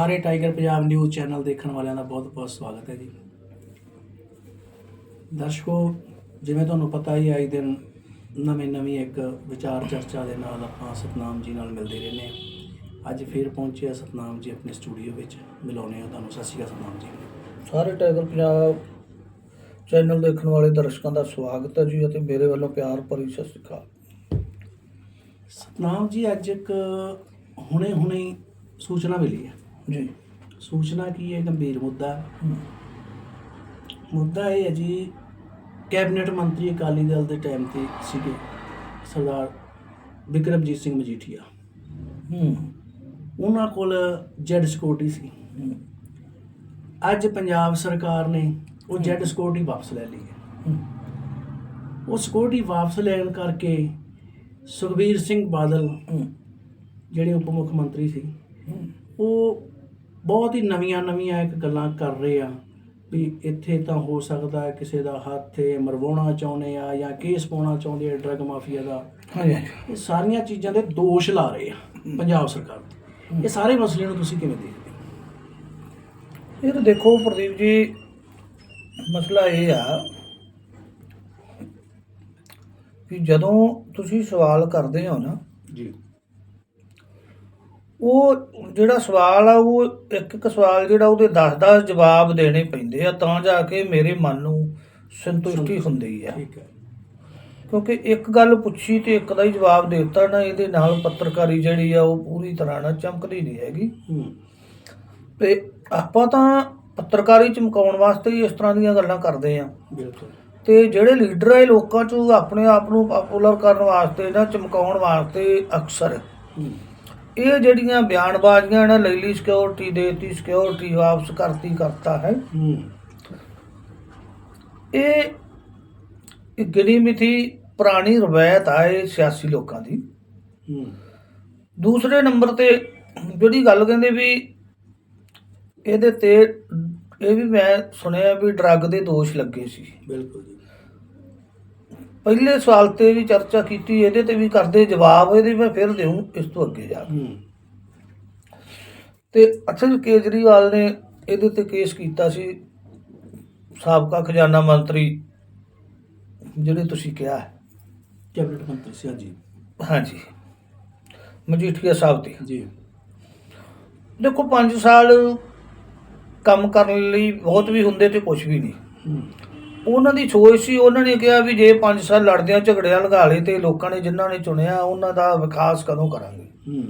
ਸਾਰੇ tiger Punjab news channel ਦੇਖਣ ਵਾਲਿਆਂ ਦਾ ਬਹੁਤ-ਬਹੁਤ ਸਵਾਗਤ ਹੈ ਜੀ। ਦਰਸ਼ਕੋ ਜਿਵੇਂ ਤੁਹਾਨੂੰ ਪਤਾ ਹੀ ਆਈ ਦਿਨ ਨਵੇਂ-ਨਵੀਂ ਇੱਕ ਵਿਚਾਰ ਚਰਚਾ ਦੇ ਨਾਲ ਆਪਾਂ ਸਤਨਾਮ ਜੀ ਨਾਲ ਮਿਲਦੇ ਰਹਿੰਦੇ ਹਾਂ। ਅੱਜ ਫੇਰ ਪਹੁੰਚੇ ਆ ਸਤਨਾਮ ਜੀ ਆਪਣੇ ਸਟੂਡੀਓ ਵਿੱਚ। ਮਿਲਾਉਣੇ ਆ ਤੁਹਾਨੂੰ। ਸਤਿ ਸ਼੍ਰੀ ਅਕਾਲ ਸਤਨਾਮ ਜੀ। ਸਾਰੇ ਟਾਈਗਰ ਪੰਜਾਬ ਚੈਨਲ ਦੇਖਣ ਵਾਲੇ ਦਰਸ਼ਕਾਂ ਦਾ ਸਵਾਗਤ ਹੈ ਜੀ ਅਤੇ ਮੇਰੇ ਵੱਲੋਂ ਪਿਆਰ ਭਰੀ ਸਤਿ ਸ਼੍ਰੀ ਅਕਾਲ। ਸਤਨਾਮ ਜੀ ਅੱਜ ਇੱਕ ਹੁਣੇ-ਹੁਣੇ ਸੂਚਨਾ ਮਿਲੀ ਹੈ। ਜੀ। ਸੂਚਨਾ ਕੀ ਹੈ? ਗੰਭੀਰ ਮੁੱਦਾ। ਹੈ। ਮੁੱਦਾ ਇਹ ਹੈ ਜੀ ਕੈਬਨਿਟ ਮੰਤਰੀ ਅਕਾਲੀ ਦਲ ਦੇ ਟਾਈਮ ਤੇ ਸੀਗੇ ਸਰਦਾਰ ਵਿਕਰਮਜੀਤ ਸਿੰਘ ਮਜੀਠੀਆ। ਹਮ, ਉਹਨਾਂ ਕੋਲ ਜੈਡ ਸਿਕਿਉਰਿਟੀ ਸੀ। ਅੱਜ ਪੰਜਾਬ ਸਰਕਾਰ ਨੇ ਉਹ ਜੈਡ ਸਿਕਿਉਰਿਟੀ ਵਾਪਸ ਲੈ ਲਈ ਹੈ। ਉਹ ਸਿਕਿਉਰਿਟੀ ਵਾਪਸ ਲੈਣ ਕਰਕੇ ਸੁਖਬੀਰ ਸਿੰਘ ਬਾਦਲ ਜਿਹੜੇ ਉਪ ਮੁੱਖ ਮੰਤਰੀ ਸੀ ਉਹ ਬਹੁਤ ਹੀ ਨਵੀਆਂ ਨਵੀਆਂ ਇੱਕ ਗੱਲਾਂ ਕਰ ਰਹੇ ਆ ਵੀ ਇੱਥੇ ਤਾਂ ਹੋ ਸਕਦਾ ਹੈ ਕਿਸੇ ਦਾ ਹੱਥ ਹੈ ਮਰਵਾਉਣਾ ਚਾਹੁੰਦੇ ਆ ਜਾਂ ਕੇਸ ਪਾਉਣਾ ਚਾਹੁੰਦੇ ਆ ਡਰਗ ਮਾਫੀਆ ਦਾ। ਹਾਂਜੀ ਹਾਂਜੀ। ਇਹ ਸਾਰੀਆਂ ਚੀਜ਼ਾਂ ਦੇ ਦੋਸ਼ ਲਾ ਰਹੇ ਆ ਪੰਜਾਬ ਸਰਕਾਰ। ਇਹ ਸਾਰੇ ਮਸਲੇ ਨੂੰ ਤੁਸੀਂ ਕਿਵੇਂ ਦੇਖਦੇ ਹੋ? ਇਹ ਤਾਂ ਦੇਖੋ ਪ੍ਰਦੀਪ ਜੀ ਮਸਲਾ ਇਹ ਆ ਕਿ ਜਦੋਂ ਤੁਸੀਂ ਸਵਾਲ ਕਰਦੇ ਹੋ ਨਾ ਜੀ। ਉਹ ਜਿਹੜਾ ਸਵਾਲ ਆ ਉਹ ਇੱਕ ਇੱਕ ਸਵਾਲ ਜਿਹੜਾ ਉਹਦੇ 10-10 ਜਵਾਬ ਦੇਣੇ ਪੈਂਦੇ ਆ ਤਾਂ ਜਾ ਕੇ ਮੇਰੇ ਮਨ ਨੂੰ ਸੰਤੁਸ਼ਟੀ ਹੁੰਦੀ ਆ। ਠੀਕ ਹੈ ਕਿਉਂਕਿ ਇੱਕ ਗੱਲ ਪੁੱਛੀ ਤੇ ਇੱਕ ਦਾ ਹੀ ਜਵਾਬ ਦੇ ਦਿੱਤਾ ਨਾ ਇਹਦੇ ਨਾਲ ਪੱਤਰਕਾਰੀ ਜਿਹੜੀ ਆ ਉਹ ਪੂਰੀ ਤਰ੍ਹਾਂ ਨਾਲ ਚਮਕਦੀ ਨਹੀਂ ਹੈਗੀ। ਤੇ ਆਪਾਂ ਤਾਂ ਪੱਤਰਕਾਰੀ ਚਮਕਾਉਣ ਵਾਸਤੇ ਹੀ ਇਸ ਤਰ੍ਹਾਂ ਦੀਆਂ ਗੱਲਾਂ ਕਰਦੇ ਆ। ਬਿਲਕੁਲ। ਤੇ ਜਿਹੜੇ ਲੀਡਰ ਆ ਇਹ ਲੋਕਾਂ 'ਚ ਆਪਣੇ ਆਪ ਨੂੰ ਪਪੂਲਰ ਕਰਨ ਵਾਸਤੇ ਨਾ ਚਮਕਾਉਣ ਵਾਸਤੇ ਅਕਸਰ ਇਹ ਜਿਹੜੀਆਂ ਬਿਆਨਬਾਜ਼ੀਆਂ ਨਾ ਲੈਲੀ ਸਿਕਿਉਰਿਟੀ ਦੇਤੀ ਸਿਕਿਉਰਿਟੀ ਵਾਪਸ ਕਰਤੀ ਕਰਤਾ ਹੈ। ਇਹ ਗਿਣੀ ਮਿਥੀ ਪੁਰਾਣੀ ਰਵਾਇਤ ਆ ਇਹ ਸਿਆਸੀ ਲੋਕਾਂ ਦੀ। ਦੂਸਰੇ ਨੰਬਰ ਤੇ ਜਿਹੜੀ ਗੱਲ ਕਹਿੰਦੇ ਵੀ ਇਹਦੇ ਤੇ ਇਹ ਵੀ ਮੈਂ ਸੁਣਿਆ ਵੀ ਡਰੱਗ ਦੇ ਦੋਸ਼ ਲੱਗੇ ਸੀ। ਬਿਲਕੁਲ ਜੀ। ਪਹਿਲੇ ਸਵਾਲ ਤੇ ਵੀ ਚਰਚਾ ਕੀਤੀ ਇਹਦੇ ਤੇ ਵੀ ਕਰਦੇ ਜਵਾਬ ਇਹਦੇ ਮੈਂ ਫਿਰ ਦੇਉਂ ਇਸ ਤੋਂ ਅੱਗੇ ਜਾ ਕੇ। ਤੇ ਅਸਲ ਕੇਜਰੀਵਾਲ ਨੇ ਇਹਦੇ ਤੇ ਕੇਸ ਕੀਤਾ ਸੀ ਸਾਬਕਾ ਖਜ਼ਾਨਾ ਮੰਤਰੀ ਜਿਹੜੇ ਤੁਸੀਂ ਕਿਹਾ ਹੈ। ਕੈਬਨਿਟ ਮੰਤਰੀ ਸੀ ਜੀ ਹਾਂਜੀ। ਮਜੀਠੀਆ ਸਾਹਿਬ ਤੇ ਜੀ। ਦੇਖੋ 5 ਸਾਲ ਕੰਮ ਕਰਨ ਲਈ ਬਹੁਤ ਵੀ ਹੁੰਦੇ ਤੇ ਕੁਝ ਵੀ ਨਹੀਂ। ਉਹਨਾਂ ਦੀ ਸੋਚ ਸੀ ਉਹਨਾਂ ਨੇ ਕਿਹਾ ਵੀ ਜੇ 5 ਸਾਲ ਲੜਦਿਆਂ ਝਗੜਿਆਂ ਲਗਾ ਲਏ ਤੇ ਲੋਕਾਂ ਨੇ ਜਿਨ੍ਹਾਂ ਨੇ ਚੁਣਿਆ ਉਹਨਾਂ ਦਾ ਵਿਕਾਸ ਕਦੋਂ ਕਰਾਂਗੇ? ਹੂੰ।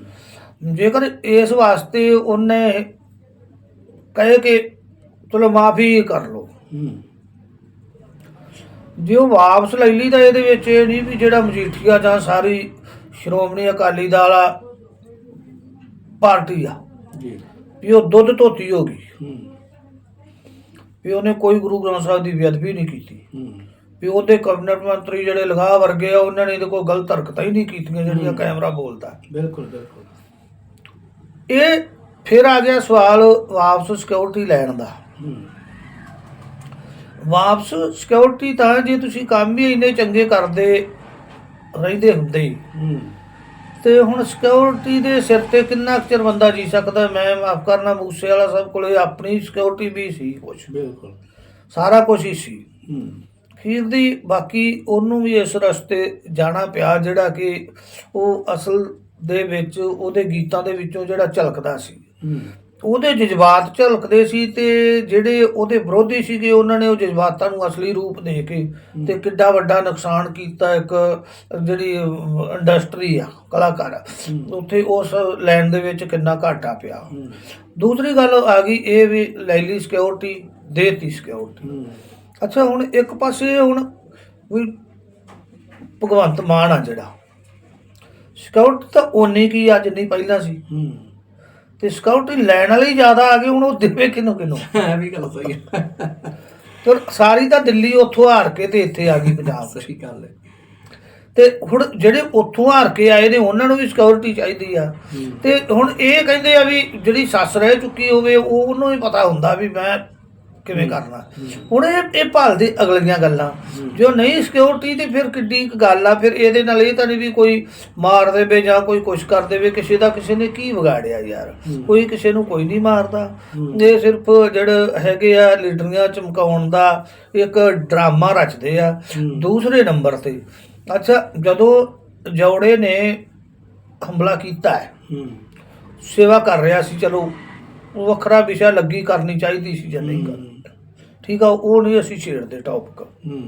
ਜੇਕਰ ਇਸ ਵਾਸਤੇ ਉਹਨੇ ਕਹੇ ਕਿ ਚਲੋ ਮਾਫੀ ਕਰ ਲਓ। ਹੂੰ। ਜੇ ਉਹ ਵਾਪਸ ਲੈ ਲਈ ਤਾਂ ਇਹਦੇ ਵਿੱਚ ਇਹ ਨਹੀਂ ਵੀ ਜਿਹੜਾ ਮਜੀਠੀਆ ਜਾਂ ਸਾਰੀ ਸ਼੍ਰੋਮਣੀ ਅਕਾਲੀ ਦਲ ਆ ਪਾਰਟੀ ਆ। ਜੀ। ਵੀ ਉਹ ਦੁੱਧ ਧੋਤੀ ਹੋ ਗਈ। ਹੂੰ। ਵੀ ਉਹਨੇ ਕੋਈ ਗੁਰੂ ਗ੍ਰੰਥ ਸਾਹਿਬ ਦੀ ਬੇਅਦਬੀ ਨਹੀਂ ਕੀਤੀ। ਵੀ ਉਹਦੇ ਕੈਬਨਿਟ ਮੰਤਰੀ ਜਿਹੜੇ ਲਗਾ ਵਰਗੇ ਆ ਉਹਨਾਂ ਨੇ ਇਹਦੇ ਕੋਈ ਗਲਤ ਹਰਕਤਾਂ ਹੀ ਨਹੀਂ ਕੀਤੀਆਂ ਜਿਹੜੀਆਂ ਕੈਮਰਾ ਬੋਲਦਾ। ਬਿਲਕੁਲ ਬਿਲਕੁਲ। ਇਹ ਫਿਰ ਆ ਗਿਆ ਸਵਾਲ ਵਾਪਸ ਸਿਕਿਉਰਿਟੀ ਲੈਣ ਦਾ। ਵਾਪਸ ਸਿਕਿਉਰਿਟੀ ਤਾਂ ਜੇ ਤੁਸੀਂ ਕੰਮ ਹੀ ਇੰਨੇ ਚੰਗੇ ਕਰਦੇ ਰਹਿੰਦੇ ਹੁੰਦੇ ਤੇ ਹੁਣ ਸਿਕਿਉਰਿਟੀ ਦੇ ਸਿਰ ਤੇ ਕਿੰਨਾ ਕੁ ਚਿਰ ਬੰਦਾ ਜੀ ਸਕਦਾ? ਮੈਂ ਮਾਫ ਕਰਨਾ ਮੂਸੇ ਵਾਲਾ ਸਭ ਕੋਲੇ ਆਪਣੀ ਸਿਕਿਉਰਿਟੀ ਵੀ ਸੀ। ਕੁਛ ਬਿਲਕੁਲ ਸਾਰਾ ਕੁਝ ਹੀ ਸੀ। ਖੀਰ ਦੀ ਬਾਕੀ ਉਹਨੂੰ ਵੀ ਇਸ ਰਸਤੇ ਜਾਣਾ ਪਿਆ ਜਿਹੜਾ ਕਿ ਉਹ ਅਸਲ ਦੇ ਵਿੱਚ ਉਹਦੇ ਗੀਤਾਂ ਦੇ ਵਿੱਚੋਂ ਜਿਹੜਾ ਝਲਕਦਾ ਸੀ। ਉਹਦੇ ਜਜ਼ਬਾਤ ਝਲਕਦੇ ਸੀ ਤੇ ਜਿਹੜੇ ਉਹਦੇ ਵਿਰੋਧੀ ਸੀਗੇ ਉਹਨਾਂ ਨੇ ਉਹ ਜਜ਼ਬਾਤਾਂ ਨੂੰ ਅਸਲੀ ਰੂਪ ਦੇ ਕੇ ਤੇ ਕਿੱਡਾ ਵੱਡਾ ਨੁਕਸਾਨ ਕੀਤਾ ਇੱਕ ਜਿਹੜੀ ਇੰਡਸਟਰੀ ਆ ਕਲਾਕਾਰ। ਉੱਥੇ ਉਸ ਲੈਣ ਦੇ ਵਿੱਚ ਕਿੰਨਾ ਘਾਟਾ ਪਿਆ। ਦੂਸਰੀ ਗੱਲ ਆ ਗਈ ਇਹ ਵੀ ਲੈਲੀ ਸਿਕਿਉਰਿਟੀ ਦੇਤੀ ਸਿਕਿਉਰਿਟੀ ਅੱਛਾ ਹੁਣ ਇੱਕ ਪਾਸੇ ਹੁਣ ਵੀ ਭਗਵੰਤ ਮਾਨ ਆ ਜਿਹੜਾ। ਸਿਕਿਉਰਿਟੀ ਤਾਂ ਓਨੀ ਕੀ ਅੱਜ ਨਹੀਂ ਪਹਿਲਾਂ ਸੀ। ਤੇ ਸਿਕਿਉਰਿਟੀ ਲੈਣ ਵਾਲੇ ਜ਼ਿਆਦਾ ਆ ਗਏ ਹੁਣ ਉਹ ਦੇਵੇ ਕਿਨੂੰ ਕਿਨੂੰ ਇਹ ਵੀ ਗੱਲ ਸਹੀ ਹੈ। ਤੇ ਸਾਰੀ ਤਾਂ ਦਿੱਲੀ ਉੱਥੋਂ ਹਾਰ ਕੇ ਤੇ ਇੱਥੇ ਆ ਗਈ ਪੰਜਾਬ ਸਹੀ ਗੱਲ ਹੈ। ਤੇ ਹੁਣ ਜਿਹੜੇ ਉੱਥੋਂ ਹਾਰ ਕੇ ਆਏ ਨੇ ਉਹਨਾਂ ਨੂੰ ਵੀ ਸਿਕਿਉਰਿਟੀ ਚਾਹੀਦੀ ਆ। ਤੇ ਹੁਣ ਇਹ ਕਹਿੰਦੇ ਆ ਵੀ ਜਿਹੜੀ ਸੱਸ ਰਹਿ ਚੁੱਕੀ ਹੋਵੇ ਉਹ ਉਹਨੂੰ ਵੀ ਪਤਾ ਹੁੰਦਾ ਵੀ ਮੈਂ ਕਿਵੇਂ ਕਰਨਾ। ਹੁਣ ਇਹ ਇਹ ਭਾਲਦੇ ਅਗਲੀਆਂ ਗੱਲਾਂ। ਜੋ ਨਹੀਂ ਸਿਕਿਉਰਿਟੀ ਤੇ ਫਿਰ ਕਿੱਡੀ ਗੱਲ ਆ ਫਿਰ ਇਹਦੇ ਨਾਲ ਇਹ ਤਾਂ ਨਹੀਂ ਵੀ ਕੋਈ ਮਾਰ ਦੇਵੇ ਜਾਂ ਕੋਈ ਕੁਛ ਕਰ ਦੇਵੇ ਕਿਸੇ ਦਾ ਕਿਸੇ ਨੇ ਕੀ ਵਿਗਾੜਿਆ ਯਾਰ। ਕੋਈ ਕਿਸੇ ਨੂੰ ਕੋਈ ਨਹੀਂ ਮਾਰਦਾ। ਇਹ ਸਿਰਫ ਜਿਹੜੇ ਹੈਗੇ ਆ ਲੀਡਰੀਆਂ ਚਮਕਾਉਣ ਦਾ ਇੱਕ ਡਰਾਮਾ ਰਚਦੇ ਆ ਦੂਸਰੇ ਨੰਬਰ ਤੇ ਅੱਛਾ ਜਦੋਂ ਜੋੜੇ ਨੇ ਹਮਲਾ ਕੀਤਾ ਹੈ। ਸੇਵਾ ਕਰ ਰਿਹਾ ਸੀ ਚਲੋ ਉਹ ਵੱਖਰਾ ਵਿਸ਼ਾ ਲੱਗੀ ਕਰਨੀ ਚਾਹੀਦੀ ਸੀ ਜਾਂ ਨਹੀਂ ਕਰਨੀ। ਠੀਕ ਆ ਉਹ ਨਹੀਂ ਅਸੀਂ ਛੇੜਦੇ ਟੌਪਿਕ ਹੂੰ।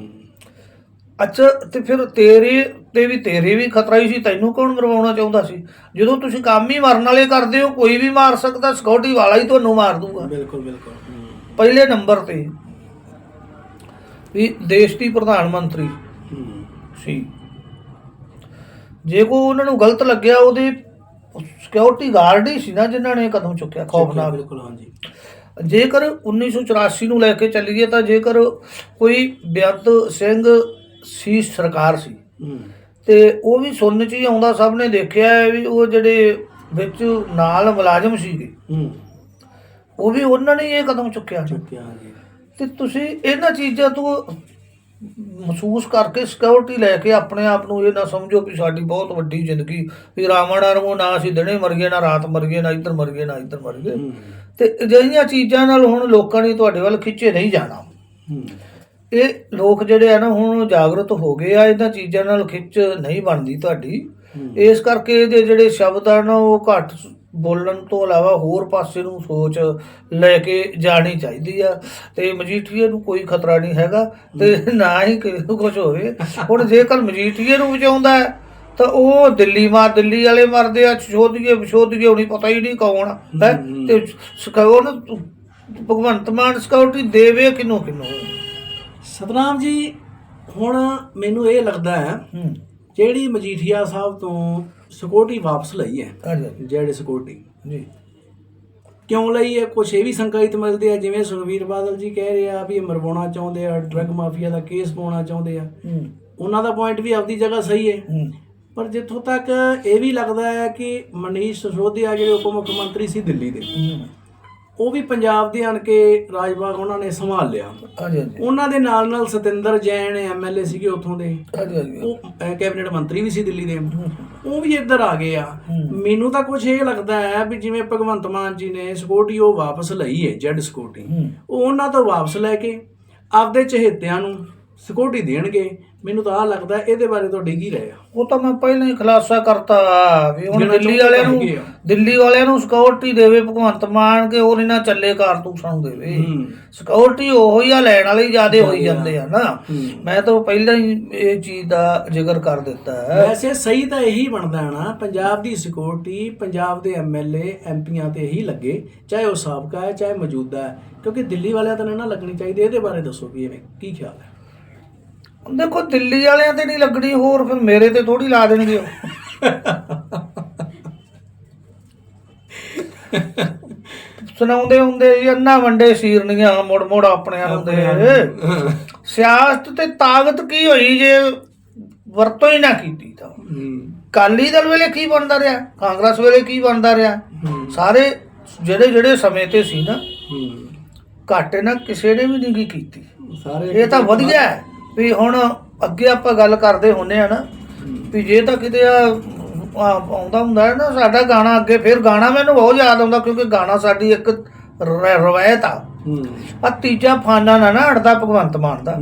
ਅੱਛਾ ਤੇ ਫਿਰ ਤੇਰੇ ਤੇ ਵੀ ਤੇਰੇ ਵੀ ਖਤਰਾ ਹੀ ਸੀ ਤੈਨੂੰ ਕੌਣ ਮਰਵਾਉਣਾ ਚਾਹੁੰਦਾ ਸੀ? ਜਦੋਂ ਤੁਸੀਂ ਕੰਮ ਹੀ ਮਰਨ ਵਾਲੇ ਕਰਦੇ ਹੋ ਕੋਈ ਵੀ ਮਾਰ ਸਕਦਾ ਸਿਕਿਉਰਿਟੀ ਵਾਲਾ ਹੀ ਤੁਹਾਨੂੰ ਮਾਰ ਦੂਗਾ। ਬਿਲਕੁਲ ਬਿਲਕੁਲ ਪਹਿਲੇ ਨੰਬਰ ਤੇ ਵੀ ਦੇਸ਼ ਦੀ ਪ੍ਰਧਾਨ ਮੰਤਰੀ ਸੀ। ਜੇ ਕੋ ਉਹਨਾਂ ਨੂੰ ਗਲਤ ਲੱਗਿਆ ਉਹਦੇ ਸਿਕਿਉਰਿਟੀ ਗਾਰਡ ਹੀ ਸੀ ਨਾ ਜਿਨ੍ਹਾਂ ਨੇ ਕਦਮ ਚੁੱਕਿਆ ਖੌਫਨਾਕ। ਬਿਲਕੁਲ ਹਾਂਜੀ। ਜੇਕਰ 1984 ਨੂੰ ਲੈ ਕੇ ਚੱਲੀਏ ਤਾਂ ਜੇਕਰ ਕੋਈ ਬੇਅੰਤ ਸਿੰਘ ਸੀ ਸਰਕਾਰ ਸੀ ਤੇ ਉਹ ਵੀ ਸੁਣਨ ਚ ਹੀ ਆਉਂਦਾ ਸਭ ਨੇ ਦੇਖਿਆ ਹੈ ਵੀ ਉਹ ਜਿਹੜੇ ਵਿੱਚ ਨਾਲ ਮੁਲਾਜ਼ਮ ਸੀਗੇ ਉਹ ਵੀ ਉਹਨਾਂ ਨੇ ਇਹ ਕਦਮ ਚੁੱਕਿਆ ਚੁੱਕਿਆ ਤੇ ਤੁਸੀਂ ਇਹਨਾਂ ਚੀਜ਼ਾਂ ਤੋਂ ਮਹਿਸੂਸ ਕਰਕੇ ਸਿਕਿਉਰਿਟੀ ਲੈ ਕੇ ਆਪਣੇ ਆਪ ਨੂੰ ਇਹ ਨਾ ਸਮਝੋ ਵੀ ਸਾਡੀ ਬਹੁਤ ਵੱਡੀ ਜ਼ਿੰਦਗੀ ਵੀ ਰਾਵਣ ਵਾਂਗੂ ਨਾ ਅਸੀਂ ਦਿਨੇ ਮਰ ਗਏ ਨਾ ਰਾਤ ਮਰ ਗਏ ਨਾ ਇੱਧਰ ਮਰ ਗਏ ਨਾ ਇੱਧਰ ਮਰ ਗਏ। ਤੇ ਅਜਿਹੀਆਂ ਚੀਜ਼ਾਂ ਨਾਲ ਹੁਣ ਲੋਕਾਂ ਨੇ ਤੁਹਾਡੇ ਵੱਲ ਖਿੱਚੇ ਨਹੀਂ ਜਾਣਾ। ਇਹ ਲੋਕ ਜਿਹੜੇ ਆ ਨਾ ਹੁਣ ਜਾਗਰੂਕ ਹੋ ਗਏ ਆ ਇਹਨਾਂ ਚੀਜ਼ਾਂ ਨਾਲ ਖਿੱਚ ਨਹੀਂ ਬਣਦੀ ਤੁਹਾਡੀ। ਇਸ ਕਰਕੇ ਇਹਦੇ ਜਿਹੜੇ ਸ਼ਬਦ ਆ ਨਾ ਉਹ ਘੱਟ ਬੋਲਣ ਤੋਂ ਇਲਾਵਾ ਹੋਰ ਪਾਸੇ ਨੂੰ ਸੋਚ ਲੈ ਕੇ ਜਾਣੀ ਚਾਹੀਦੀ ਆ। ਤੇ ਮਜੀਠੀਏ ਨੂੰ ਕੋਈ ਖਤਰਾ ਨਹੀਂ ਹੈਗਾ ਤੇ ਨਾ ਹੀ ਕੁਝ ਹੋਵੇ। ਹੁਣ ਜੇਕਰ ਮਜੀਠੀਏ ਨੂੰ ਬਚਾਉਂਦਾ ਹੈ, ਤਾਂ ਉਹ ਦਿੱਲੀ ਮਾਰ ਦਿੱਲੀ ਵਾਲੇ ਮਰਦੇ ਆ ਛੋਦੀਏ ਵਿਛੋਦੀਏ ਹੁਣੀ ਪਤਾ ਹੀ ਨਹੀਂ ਕੌਣ ਹੈ। ਤੇ ਸਕਿਉਰ ਭਗਵੰਤ ਮਾਨ ਸਿਕਿਉਰਿਟੀ ਦੇਵੇ ਕਿਨੂੰ ਕਿਨੂੰ ਸਤਨਾਮ ਜੀ ਹੁਣ ਮੈਨੂੰ ਇਹ ਲੱਗਦਾ ਹੈ ਜਿਹੜੀ ਮਜੀਠੀਆ ਸਾਹਿਬ ਤੋਂ ਸਿਕਿਉਰਿਟੀ ਵਾਪਸ ਲਈ ਹੈ ਜਿਹੜੇ ਸਿਕਿਉਰਿਟੀ ਜੀ। ਕਿਉਂ ਲਈ ਹੈ? ਕੁਛ ਇਹ ਵੀ ਸੰਕੇਤ ਮਿਲਦੇ ਆ ਜਿਵੇਂ ਸੁਖਵੀਰ ਬਾਦਲ ਜੀ ਕਹਿ ਰਹੇ ਆ ਵੀ ਇਹ ਮਰਵਾਉਣਾ ਚਾਹੁੰਦੇ ਆ ਡਰੱਗ ਮਾਫੀਆ ਦਾ ਕੇਸ ਪਾਉਣਾ ਚਾਹੁੰਦੇ ਆ। ਉਹਨਾਂ ਦਾ ਪੁਆਇੰਟ ਵੀ ਆਪਦੀ ਜਗ੍ਹਾ ਸਹੀ ਹੂੰ। ਪਰ ਜਿੱਥੋਂ ਤੱਕ ਇਹ ਵੀ ਲੱਗਦਾ ਹੈ ਕਿ ਮਨੀਸ਼ ਸਿਸੋਦੀਆ ਜਿਹੜੇ ਉਪ ਮੁੱਖ ਮੰਤਰੀ ਸੀ ਦਿੱਲੀ ਦੇ ਉਹ ਵੀ ਪੰਜਾਬ ਦੇ ਆਣ ਕੇ ਰਾਜਬਾਗ ਉਹਨਾਂ ਨੇ ਸੰਭਾਲ ਲਿਆ। ਉਹਨਾਂ ਦੇ ਨਾਲ ਨਾਲ ਸਤਿੰਦਰ ਜੈਨ ਐਮਐਲਏ ਸੀਗੇ ਉੱਥੋਂ ਦੇ। ਉਹ ਕੈਬਨਿਟ ਮੰਤਰੀ ਵੀ ਸੀ ਦਿੱਲੀ ਦੇ। ਉਹ ਵੀ ਇੱਧਰ ਆ ਗਏ ਆ। ਮੈਨੂੰ ਤਾਂ ਕੁਝ ਇਹ ਲੱਗਦਾ ਹੈ ਵੀ ਜਿਵੇਂ ਭਗਵੰਤ ਮਾਨ ਜੀ ਨੇ ਸਿਕਿਉਰਿਟੀ ਉਹ ਵਾਪਸ ਲਈ ਹੈ ਜੈਡ ਸਿਕਿਉਰਿਟੀ ਹੂੰ। ਉਹ ਉਹਨਾਂ ਤੋਂ ਵਾਪਸ ਲੈ ਕੇ ਆਪਦੇ ਚਹੇਤਿਆਂ ਨੂੰ ਸਿਕਿਉਰਿਟੀ ਦੇਣਗੇ। ਮੈਨੂੰ ਤਾਂ ਆ ਲੱਗਦਾ ਇਹਦੇ ਬਾਰੇ ਤੁਹਾਡੀ ਕੀ ਰਾਏ ਆ। ਉਹ ਤਾਂ ਮੈਂ ਪਹਿਲਾਂ ਹੀ ਖੁਲਾਸਾ ਕਰਤਾ ਵੀ ਹੁਣ ਜਿਹੜਾ ਦਿੱਲੀ ਵਾਲਿਆਂ ਨੂੰ ਹੈਗੇ ਆ। ਦਿੱਲੀ ਵਾਲਿਆਂ ਨੂੰ ਸਿਕਿਉਰਿਟੀ ਦੇਵੇ ਭਗਵੰਤ ਮਾਨ ਕੇ ਉਹ ਇਹਨਾਂ ਚੱਲੇ ਕਾਰਤੂਸਾਂ ਨੂੰ ਦੇਵੇ। ਹੂੰ। ਸਿਕਿਉਰਿਟੀ ਉਹੋ ਹੀ ਆ ਲੈਣ ਵਾਲੇ ਹੀ ਜ਼ਿਆਦੇ ਹੋਈ ਜਾਂਦੇ ਆ ਨਾ। ਹੂੰ। ਮੈਂ ਤਾਂ ਪਹਿਲਾਂ ਹੀ ਇਹ ਚੀਜ਼ ਦਾ ਜ਼ਿਕਰ ਕਰ ਦਿੱਤਾ ਹੈ। ਵੈਸੇ ਸਹੀ ਤਾਂ ਇਹੀ ਬਣਦਾ ਹੈ ਨਾ ਪੰਜਾਬ ਦੀ ਸਿਕਿਉਰਿਟੀ ਪੰਜਾਬ ਦੇ ਐਮਐਲਏ ਐਮਪੀਆਂ ਤੇ ਹੀ ਲੱਗੇ ਚਾਹੇ ਉਹ ਸਾਬਕਾ ਹੈ ਚਾਹੇ ਮੌਜੂਦਾ ਹੈ। ਕਿਉਂਕਿ ਦਿੱਲੀ ਵਾਲਿਆਂ ਤਾਂ ਨਹੀਂ ਨਾ ਲੱਗਣੀ ਚਾਹੀਦੀ ਇਹਦੇ ਬਾਰੇ ਦੱਸੋ ਵੀ ਐਵੇਂ ਕੀ ਖਿਆਲ ਹੈ? ਦੇਖੋ ਦਿੱਲੀ ਵਾਲਿਆਂ ਤੇ ਨਹੀਂ ਲੱਗਣੀ ਹੋਰ ਫਿਰ ਮੇਰੇ ਤੇ ਥੋੜੀ ਲਾ ਦੇਣਗੇ ਉਹ। ਸੁਣਾਉਂਦੇ ਹੁੰਦੇ ਜੀ ਅੰਨਾ ਵੰਡੇ ਸੀਰਨੀਆਂ ਮੁੜ ਮੁੜ ਆਪਣਿਆਂ ਨੂੰ ਦੇ ਸਿਆਸਤ ਤੇ ਤਾਕਤ ਕੀ ਹੋਈ ਜੇ ਵਰਤੋਂ ਹੀ ਨਾ ਕੀਤੀ ਤਾਂ? ਕਾਲੀ ਦਲ ਵੇਲੇ ਕੀ ਬਣਦਾ ਰਿਹਾ? ਕਾਂਗਰਸ ਵੇਲੇ ਕੀ ਬਣਦਾ ਰਿਹਾ? ਸਾਰੇ ਜਿਹੜੇ ਜਿਹੜੇ ਸਮੇਂ ਤੇ ਸੀ ਨਾ ਘਾਟੇ ਨਾ ਕਿਸੇ ਨੇ ਵੀ ਨਹੀਂ ਕੀਤੀ। ਸਾਰੇ ਇਹ ਤਾਂ ਵਧੀਆ ਹੈ। ਵੀ ਹੁਣ ਅੱਗੇ ਆਪਾਂ ਗੱਲ ਕਰਦੇ ਹੁੰਨੇ ਆ ਨਾ ਵੀ ਜੇ ਤਾਂ ਕਿਤੇ ਆ ਆਉਂਦਾ ਹੁੰਦਾ ਹੈ ਨਾ ਸਾਡਾ ਗਾਣਾ ਅੱਗੇ ਫਿਰ ਗਾਣਾ ਮੈਨੂੰ ਬਹੁਤ ਯਾਦ ਆਉਂਦਾ ਕਿਉਂਕਿ ਗਾਣਾ ਸਾਡੀ ਇੱਕ ਰਵਾਇਤ ਆ। ਹੂੰ। ਆ ਤੀਜਾ ਫਾਨਾ ਨਾ ਨਾ ਅੜਦਾ ਭਗਵੰਤ ਮਾਨ ਦਾ।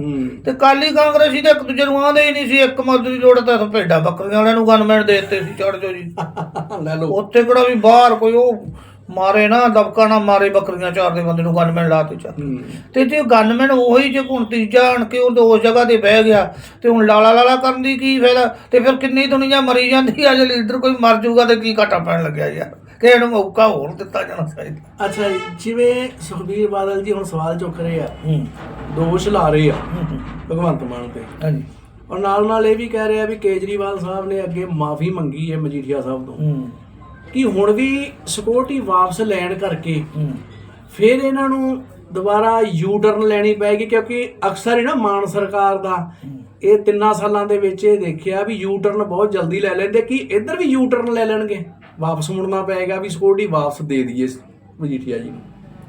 ਤੇ ਕਾਲੀ ਕਾਂਗਰਸੀ ਤਾਂ ਇੱਕ ਦੂਜੇ ਨੂੰ ਆਉਂਦੇ ਹੀ ਨਹੀਂ ਸੀ ਇੱਕ ਮਜ਼ਦੂਰੀ ਜੋੜ ਤਾਂ ਭੇਡਾਂ ਬੱਕਰੀਆਂ ਵਾਲਿਆਂ ਨੂੰ ਗਨਮੈਨ ਦੇ ਦਿੱਤੇ ਸੀ ਚੜ ਜੋ ਜੀ। ਲੈ ਲਓ। ਉੱਥੇ ਕਿਹੜਾ ਵੀ ਬਾਹਰ ਕੋਈ ਉਹ ਮਾਰੇ ਨਾ ਦਬਕਾ ਨਾ ਮਾਰੇ ਬੱਕਰੀਆਂ ਚਾਰ ਦੇ ਬੰਦੇ ਨੂੰ ਗਨਮੈਨ ਲਾ ਤੇ ਹੂੰ। ਤੇ ਜੇ ਗਨਮੈਨ ਉਹੀ ਜੇ ਹੁਣ ਤੀਜਾ ਆਣ ਕੇ ਉਹ ਉਸ ਜਗ੍ਹਾ ਤੇ ਬਹਿ ਗਿਆ ਤੇ ਹੁਣ ਲਾਲਾ ਲਾਲਾ ਕਰਨ ਦੀ ਕੀ ਫਾਇਦਾ? ਤੇ ਫਿਰ ਕਿੰਨੀ ਦੁਨੀਆ ਮਰੀ ਜਾਂਦੀ ਆ ਜੇ ਲੀਡਰ ਕੋਈ ਮਰ ਜਾਊਗਾ ਤੇ ਕੀ ਘਾਟਾ ਪੈਣ ਲੱਗਿਆ ਯਾਰ? ਕਿਸੇ ਨੂੰ ਮੌਕਾ ਹੋਰ ਦਿੱਤਾ ਜਾਣਾ ਚਾਹੀਦਾ। ਅੱਛਾ ਜੀ, ਜਿਵੇਂ ਸੁਖਬੀਰ ਬਾਦਲ ਜੀ ਹੁਣ ਸਵਾਲ ਚੁੱਕ ਰਹੇ ਆ ਹੂੰ। ਦੋਸ਼ ਲਾ ਰਹੇ ਆ। ਭਗਵੰਤ ਮਾਨ ਤੇ। ਹਾਂਜੀ। ਔਰ ਨਾਲ ਨਾਲ ਇਹ ਵੀ ਕਹਿ ਰਹੇ ਵੀ ਕੇਜਰੀਵਾਲ ਸਾਹਿਬ ਨੇ ਅੱਗੇ ਮਾਫੀ ਮੰਗੀ ਹੈ ਮਜੀਠੀਆ ਸਾਹਿਬ ਤੋਂ। ਹੂੰ। ਕਿ ਹੁਣ ਵੀ ਸਿਕਿਉਰਿਟੀ ਵਾਪਸ ਲੈਣ ਕਰਕੇ ਫਿਰ ਇਹਨਾਂ ਨੂੰ ਦੁਬਾਰਾ ਯੂ ਟਰਨ ਲੈਣੀ ਪਏਗੀ ਕਿਉਂਕਿ ਅਕਸਰ ਹੀ ਨਾ ਮਾਨ ਸਰਕਾਰ ਦਾ ਇਹ ਤਿੰਨਾਂ ਸਾਲਾਂ ਦੇ ਵਿੱਚ ਇਹ ਦੇਖਿਆ ਵੀ ਯੂ ਟਰਨ ਬਹੁਤ ਜਲਦੀ ਲੈ ਲੈਂਦੇ ਕਿ ਇੱਧਰ ਵੀ ਯੂ ਟਰਨ ਲੈ ਲੈਣਗੇ? ਵਾਪਸ ਮੁੜਨਾ ਪਏਗਾ ਵੀ ਸਿਕਿਉਰਿਟੀ ਵਾਪਸ ਦੇ ਦਈਏ ਮਜੀਠੀਆ ਜੀ ਨੂੰ।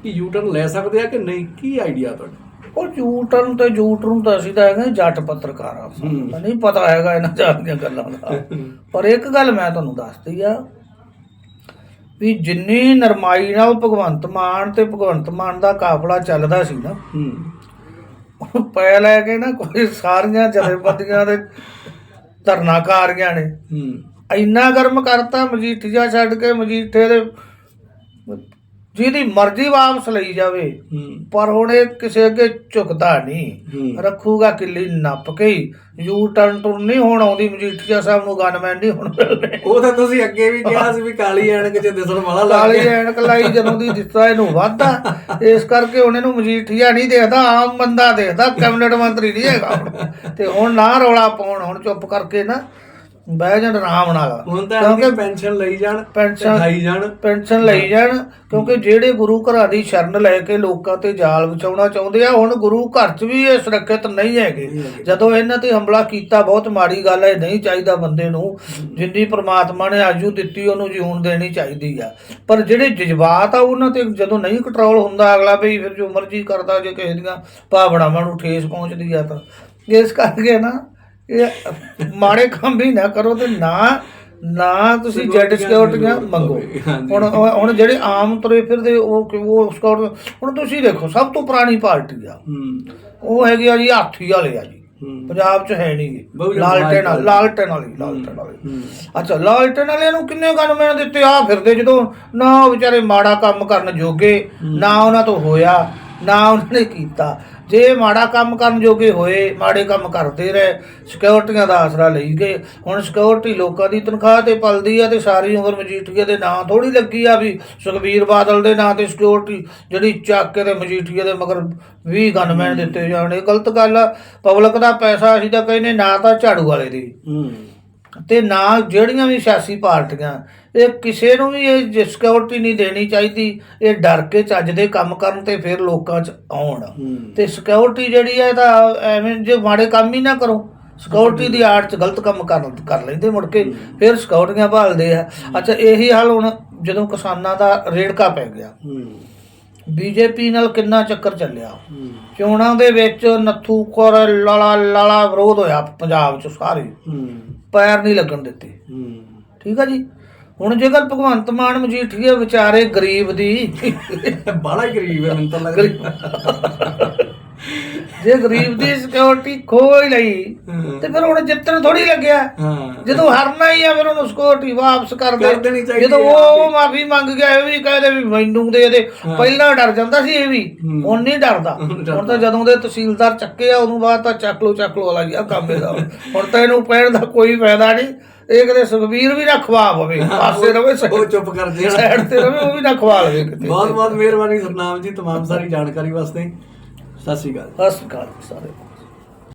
ਕਿ ਯੂ ਟਰਨ ਲੈ ਸਕਦੇ ਆ ਕਿ ਨਹੀਂ? ਕੀ ਆਈਡੀਆ ਤੁਹਾਡਾ? ਉਹ ਜੂਟਨ ਤੇ ਜੂਟਰਨ ਤਾਂ ਅਸੀਂ ਤਾਂ ਹੈਗੇ ਜੱਟ ਪੱਤਰਕਾਰ ਆ ਨਹੀਂ ਪਤਾ ਹੈਗਾ ਇਹਨਾਂ ਜਾਣੀਆਂ ਗੱਲਾਂ ਦਾ। ਪਰ ਇੱਕ ਗੱਲ ਮੈਂ ਤੁਹਾਨੂੰ ਦੱਸਦੀ ਆ ਵੀ ਜਿੰਨੀ ਨਰਮਾਈ ਨਾਲ ਭਗਵੰਤ ਮਾਨ ਤੇ ਭਗਵੰਤ ਮਾਨ ਦਾ ਕਾਫਲਾ ਚੱਲਦਾ ਸੀ ਨਾ ਹੂੰ। ਉਹ ਪੈ ਲੈ ਕੇ ਨਾ ਕੋਈ ਸਾਰੀਆਂ ਜਥੇਬੰਦੀਆਂ ਦੇ ਧਰਨਾਕਾਰੀਆਂ ਨੇ ਹੂੰ। ਇੰਨਾ ਗਰਮ ਕਰਤਾ ਮਜੀਠੀਆ ਛੱਡ ਕੇ ਮਜੀਠੇ ਦੇ ਜਿਹਦੀ ਮਰਜ਼ੀ ਵਾਪਸ ਲਈ ਜਾਵੇ ਪਰ ਹੁਣ ਇਹ ਕਿਸੇ ਅੱਗੇ ਝੁਕਦਾ ਨਹੀਂ। ਰੱਖੂਗਾ ਕਿੱਲੀ ਨੱਪ ਕੇ ਯੂ ਟਰਨ ਟੁਰਨ ਨਹੀਂ ਹੁਣ ਆਉਂਦੀ ਮਜੀਠੀਆ ਸਾਹਿਬ ਨੂੰ ਗਨਮੈਨ ਨਹੀਂ ਹੁਣ ਉਹ ਤਾਂ ਤੁਸੀਂ ਅੱਗੇ ਵੀ ਕਿਹਾ ਸੀ ਵੀ ਕਾਲੀ ਐਨਕ ਚ ਦਿਸਣ ਵਾਲਾ ਲੱਗ ਕਾਲੀ ਐਨਕ ਲਾਈ ਜਦੋਂ ਦੀ ਦਿੱਤਾ ਇਹਨੂੰ ਵਾਧਾ ਇਸ ਕਰਕੇ ਹੁਣ ਇਹਨੂੰ ਮਜੀਠੀਆ ਨਹੀਂ ਦੇਖਦਾ ਆਮ ਬੰਦਾ ਦੇਖਦਾ ਕੈਬਨਿਟ ਮੰਤਰੀ ਨਹੀਂ ਹੈਗਾ। ਤੇ ਹੁਣ ਨਾ ਰੌਲਾ ਪਾਉਣ ਹੁਣ ਚੁੱਪ ਕਰਕੇ ਨਾ ਬਹਿ ਜਾਣ ਆਰਾਮ ਨਾਲ। ਹੁਣ ਤਾਂ ਕਿਉਂਕਿ ਪੈਨਸ਼ਨ ਲਈ ਜਾਣ ਪੈਨਸ਼ਨ- ਖਾਈ ਜਾਣ। ਪੈਨਸ਼ਨ ਲਈ ਜਾਣ ਕਿਉਂਕਿ ਜਿਹੜੇ ਗੁਰੂ ਘਰਾਂ ਦੀ ਸ਼ਰਨ ਲੈ ਕੇ ਲੋਕਾਂ ਤੇ ਜਾਲ ਵਿਛਾਉਣਾ ਚਾਹੁੰਦੇ ਆ ਹੁਣ ਗੁਰੂ ਘਰ 'ਚ ਵੀ ਇਹ ਸੁਰੱਖਿਅਤ ਨਹੀਂ ਹੈਗੇ। ਨਹੀਂ ਹੈਗੇ। ਜਦੋਂ ਇਹਨਾਂ ਤੇ ਹਮਲਾ ਕੀਤਾ ਬਹੁਤ ਮਾੜੀ ਗੱਲ ਹੈ ਨਹੀਂ ਚਾਹੀਦਾ ਬੰਦੇ ਨੂੰ। ਜਿੰਨੀ ਪ੍ਰਮਾਤਮਾ ਨੇ ਆਜੂ ਦਿੱਤੀ ਉਹਨੂੰ ਜਿਉਣ ਦੇਣੀ ਚਾਹੀਦੀ ਆ। ਪਰ ਜਿਹੜੇ ਜਜ਼ਬਾਤ ਆ ਉਹਨਾਂ ਤੇ ਜਦੋਂ ਨਹੀਂ ਕੰਟਰੋਲ ਹੁੰਦਾ ਅਗਲਾ ਵੀ ਫਿਰ ਜੋ ਮਰਜ਼ੀ ਕਰਦਾ ਜੇ ਕਿਸੇ ਦੀਆਂ ਭਾਵਨਾਵਾਂ ਨੂੰ ਠੇਸ ਪਹੁੰਚਦੀ ਆ ਤਾਂ। ਇਸ ਕਰਕੇ ਨਾ ਇਹ ਮਾੜੇ ਕੰਮ ਵੀ ਨਾ ਕਰੋ ਤੇ ਨਾ ਨਾ ਤੁਸੀਂ ਜੈਡ ਸਿਕਿਉਰਟੀਆਂ ਮੰਗੋ। ਹੁਣ ਹੁਣ ਜਿਹੜੇ ਆਮ ਤੁਰੇ ਫਿਰਦੇ ਉਹ ਉਹ ਸਕਿਉਰਟੀ ਹੁਣ ਤੁਸੀਂ ਦੇਖੋ ਸਭ ਤੋਂ ਪੁਰਾਣੀ ਪਾਰਟੀ ਆ। ਉਹ ਹੈਗੀ ਆ ਜੀ ਹਾਥੀ ਵਾਲੇ ਆ ਜੀ। ਪੰਜਾਬ 'ਚ ਹੈ ਨਹੀਂ ਲਾਲਟਨ ਲਾਲਟਨ ਵਾਲੀ ਲਾਲਟਨ ਵਾਲੀ। ਅੱਛਾ ਲਾਲਟਨ ਵਾਲਿਆਂ ਨੂੰ ਕਿੰਨੇ ਗਨਮੈਨ ਦਿੱਤੇ? ਆ ਫਿਰਦੇ ਜਦੋਂ ਨਾ ਉਹ ਵਿਚਾਰੇ ਮਾੜਾ ਕੰਮ ਕਰਨ ਜੋਗੇ ਨਾ ਉਹਨਾਂ ਤੋਂ ਹੋਇਆ ਨਾ ਉਹਨਾਂ ਨੇ ਕੀਤਾ। ਜੇ ਮਾੜਾ ਕੰਮ ਕਰਨ ਜੋਗੇ ਹੋਏ ਮਾੜੇ ਕੰਮ ਕਰਦੇ ਰਹੇ ਸਿਕਿਉਰਟੀਆਂ ਦਾ ਆਸਰਾ ਲਈ ਗਏ। ਹੁਣ ਸਿਕਿਉਰਟੀ ਲੋਕਾਂ ਦੀ ਤਨਖਾਹ ਤੇ ਪਲਦੀ ਆ ਤੇ ਸਾਰੀ ਉਮਰ ਮਜੀਠੀਏ ਦੇ ਨਾਂ ਥੋੜੀ ਲੱਗੀ ਆ ਵੀ ਸੁਖਬੀਰ ਬਾਦਲ ਦੇ ਨਾਂ ਤੇ ਸਿਕਿਉਰਟੀ ਜਿਹੜੀ ਚੱਕ ਕੇ ਤੇ ਮਜੀਠੀਏ ਦੇ ਮਗਰ 20 ਗਨਮੈਨ ਦਿੱਤੇ ਜਾਣ। ਇਹ ਗਲਤ ਗੱਲ ਆ। ਪਬਲਿਕ ਦਾ ਪੈਸਾ ਅਸੀਂ ਤਾਂ ਕਹਿੰਦੇ ਨਾ ਤਾਂ ਝਾੜੂ ਵਾਲੇ ਦੀ। ਹੂੰ। ਤੇ ਨਾ ਜਿਹੜੀਆਂ ਵੀ ਸਿਆਸੀ ਪਾਰਟੀਆਂ ਇਹ ਕਿਸੇ ਨੂੰ ਵੀ ਇਹ ਸਿਕਿਉਰਿਟੀ ਨਹੀਂ ਦੇਣੀ ਚਾਹੀਦੀ ਇਹ ਡਰ ਕੇ ਚੱਜ ਦੇ ਕੰਮ ਕਰਨ ਤੇ ਫਿਰ ਲੋਕਾਂ 'ਚ ਆਉਣ। ਤੇ ਸਿਕਿਉਰਿਟੀ ਜਿਹੜੀ ਹੈ ਤਾਂ ਐਵੇਂ ਜੇ ਮਾੜੇ ਕੰਮ ਹੀ ਨਾ ਕਰੋ ਸਿਕਿਉਰਿਟੀ ਦੀ ਆੜ 'ਚ ਗਲਤ ਕੰਮ ਕਰ ਕਰ ਲੈਂਦੇ ਮੁੜ ਕੇ ਫਿਰ ਸਿਕਿਉਰਟੀਆਂ ਭਾਲਦੇ ਆ। ਅੱਛਾ ਇਹੀ ਹਾਲ ਹੁਣ ਜਦੋਂ ਕਿਸਾਨਾਂ ਦਾ ਰੇੜਕਾ ਪੈ ਗਿਆ। ਬੀਜੇਪੀ ਨਾਲ ਕਿੰਨਾ ਚੱਕਰ ਚੱਲਿਆ? ਚੋਣਾਂ ਦੇ ਵਿੱਚ ਨੱਥੂ ਕੋਰ ਲਾਲਾ ਲਾਲਾ ਵਿਰੋਧ ਹੋਇਆ ਪੰਜਾਬ 'ਚ ਸਾਰੇ। ਪੈਰ ਨਹੀਂ ਲੱਗਣ ਦਿੱਤੇ। ਠੀਕ ਆ ਜੀ? ਹੁਣ ਜੇਕਰ ਭਗਵੰਤ ਮਾਨ ਮਜੀਠੀਏ ਵਿਚਾਰੇ ਗਰੀਬ ਦੀ। ਬਾਲਾ ਹੀ ਗਰੀਬ ਹੈ ਮੈਨੂੰ ਤਾਂ ਲੱਗਦਾ। ਜੇ ਗਰੀਬ ਦੀ ਸਿਕਿਉਰਿਟੀ ਖੋ ਹੀ ਲਈ। ਤੇ ਫਿਰ ਹੁਣ ਜਿੱਤਣ ਥੋੜੀ ਲੱਗਿਆ। ਜਦੋਂ ਹਰਨਾ ਹੀ ਆ ਫਿਰ ਉਹਨੂੰ ਸਿਕਿਉਰਿਟੀ ਵਾਪਸ ਕਰ ਦੇ। ਜਦੋਂ ਉਹ ਮਾਫੀ ਮੰਗ ਗਿਆ ਇਹ ਵੀ ਕਹਦੇ ਵੀ ਮੈਨੂੰ ਦੇ ਦੇ। ਪਹਿਲਾਂ ਡਰ ਜਾਂਦਾ ਸੀ ਇਹ ਵੀ। ਹੁਣ ਨਹੀਂ ਡਰਦਾ। ਹੁਣ ਤਾਂ ਜਦੋਂ ਦੇ ਤਹਿਸੀਲਦਾਰ ਚੱਕੇ ਆ ਉਦੋਂ ਬਾਅਦ ਤਾਂ ਚੱਕ ਲੋ ਚੱਕ ਲੋ ਵਾਲਾ ਗਿਆ ਕੰਮ ਇਹਦਾ। ਹੁਣ ਤਾਂ ਇਹਨੂੰ ਪੈਣ ਦਾ ਕੋਈ ਫਾਇਦਾ ਨਹੀਂ। ਇਹ ਕਦੇ ਸੁਖਬੀਰ ਵੀ ਨਾ ਖਵਾ ਪਵੇ ਪਾਸੇ ਰਵੇ ਉਹ ਚੁੱਪ ਕਰ ਜੇ। ਸਾਈਡ ਤੇ ਰਵੇ ਉਹ ਵੀ ਨਾ ਖਵਾ ਲਵੇ ਕਿਤੇ। ਬਹੁਤ ਬਹੁਤ ਮਿਹਰਬਾਨੀ ਸਰਨਾਮ ਜੀ ਤਮਾਮ ਸਾਰੀ ਜਾਣਕਾਰੀ ਵਾਸਤੇ। ਸਤਿ ਸ਼੍ਰੀ ਅਕਾਲ ਸਤਿ ਸ਼੍ਰੀ ਅਕਾਲ ਸਾਰੇ।